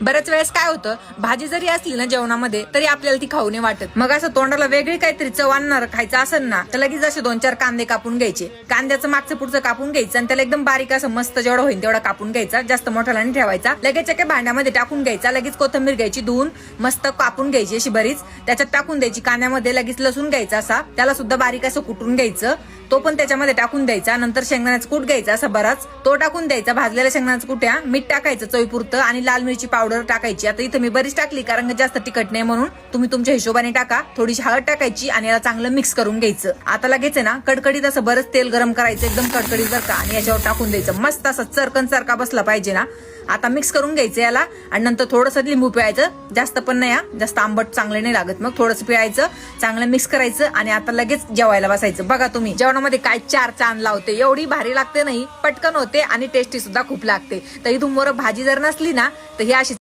बऱ्याच वेळेस काय होतं भाजी जरी असली ना जेवणामध्ये तरी आपल्याला ती खाऊ नाही वाटत. मग असं तोंडाला वेगळी काहीतरी चव आणणार खायचं असेल ना तर लगेच असे दोन चार कांदे कापून घ्यायचे. कांद्याचं मागचं पुढचं कापून घ्यायचं आणि त्याला एकदम बारीक असं मस्त जेवढं होईल तेवढा कापून घ्यायचा जास्त मोठ्याला नाही ठेवायचा. लगेच एका भांड्यामध्ये टाकून घ्यायचा लगेच कोथंबीर घ्यायची धुवून मस्त कापून घ्यायची अशी बरीच. त्याच्यात टाकून द्यायची कांद्यामध्ये लगेच लसूण घ्यायचा असा. त्याला सुद्धा बारीक असं कुटून घ्यायचं. तो पण त्याच्यामध्ये टाकून द्यायचा. नंतर शेंगदाण्याचा कूट घ्यायचा असा बराच. तो टाकून द्यायचा भाजलेल्या शेंगदाण्याचा कुट्या मीठ टाकायचं चवीपुरतं आणि लाल मिरची पावडर टाकायची. आता इथं मी बरीच टाकली कारण जास्त तिखट नाही म्हणून. तुम्ही तुमच्या हिशोबाने टाका. थोडीशी हळद टाकायची आणि याला चांगलं मिक्स करून घ्यायचं. आता लगेच आहे ना कडकडीत असं बरंच तेल गरम करायचं एकदम कडकडीत बरं का. आणि याच्यावर टाकून द्यायचं. मस्त असं चरकन चरका बसला पाहिजे ना. आता मिक्स करून घ्यायचं याला. आणि नंतर थोडंसं लिंबू पिळायचं. जास्त पण नाही हा. जास्त आंबट चांगले नाही लागत. मग थोडंसं पिळायचं चांगलं मिक्स करायचं आणि आता लगेच जेवायला बसायचं. बघा तुम्ही जेवणामध्ये काय चार चांद लावते. एवढी भारी लागते नाही पटकन होते आणि टेस्टी सुद्धा खूप लागते. तर इथून वर भाजी जर नसली ना तर ही अशी